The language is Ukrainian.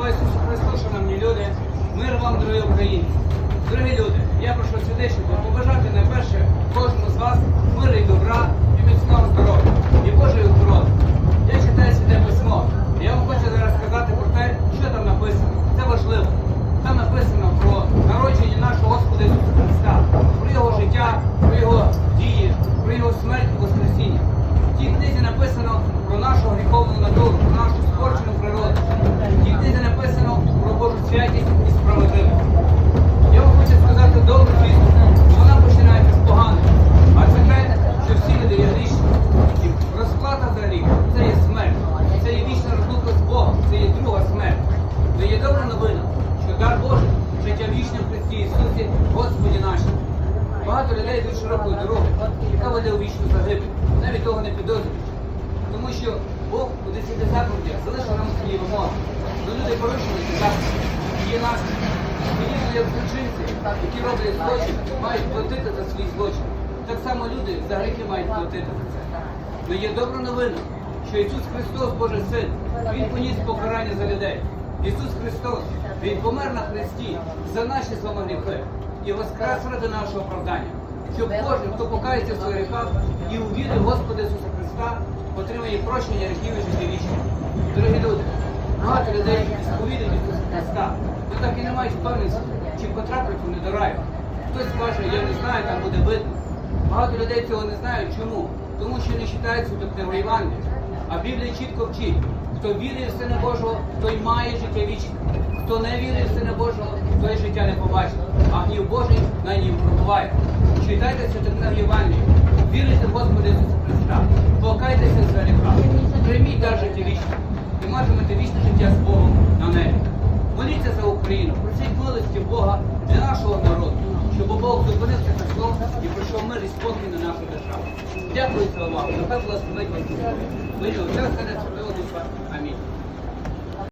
Слава Ісусу Христу, шановні люди! Мир вам, дорогі українці! Дорогі люди, я прошу сюди, щоб побажати найперше кожному з вас миру і добра і міцного здоров'я і Божої охорони. Я читаю святе письмо. І я вам хочу зараз сказати про те, що там написано. Це важливо. Там написано про народження нашого Господа Ісуса Христа, про його життя, про його дії, про його смерть і Воскресіння. В тій книзі написано про нашу гріховну натуру, про нашу спорчену природу. В тій книзі написано про Божу святість і справедливість. Я вам хочу сказати добру звістку. Вона починається з поганого. А це те, що всі люди є грішні. Розплата за гріх це є смерть. Це є вічна розлука з Богом, це є друга смерть. Але є добра новина, що дар Божий, життя вічне в Христі Ісусі, Господі нашому. Багато людей йдуть широкою дорогою, яка веде у вічну загибель. Навіть того не підозрюють. Тому що Бог у 10 заповідях залишив нам свої вимоги. Люди порушили ці заповіді. Є наслідки. Подібно злочинці, які роблять злочин, мають платити за свій злочин. Так само люди за гріхи мають платити за це. Але є добра новина, що Ісус Христос, Божий Син, Він поніс покарання за людей. Ісус Христос, Він помер на хресті за наші з вами гріхи і воскрес ради нашого оправдання. Щоб кожен, хто покається в своїх гріхах і увірив Господа Ісуса Христа, отримає прощення гріхів і життя вічне. Дорогі люди, багато людей Ісуса Христа, але так і не мають впевненості, чи потраплять вони до раю. Хтось каже, я не знаю, там буде видно. Багато людей цього не знають. Чому? Тому що не читають цю книгу Євангелія. А Біблія чітко вчить, хто вірує в Сина Божого, той має життя вічне. Хто не вірує в Сина Божого, той життя не побачить. А гнів Божий на нім пробуває. Читайте цю книгу Євангелія. Віруйте в Господа Ісуса Христа. Покайтеся за гріха. Прийміть дар життя вічне. І матимете вічне життя з Богом на небі. Моліться за Україну, просіть милості Бога для нашого народу, щоб Бог зупинив це зло і прийшов мир і спокій на нашу державу. Дякую за увагу. Нехай благословить вас Ми Вийду,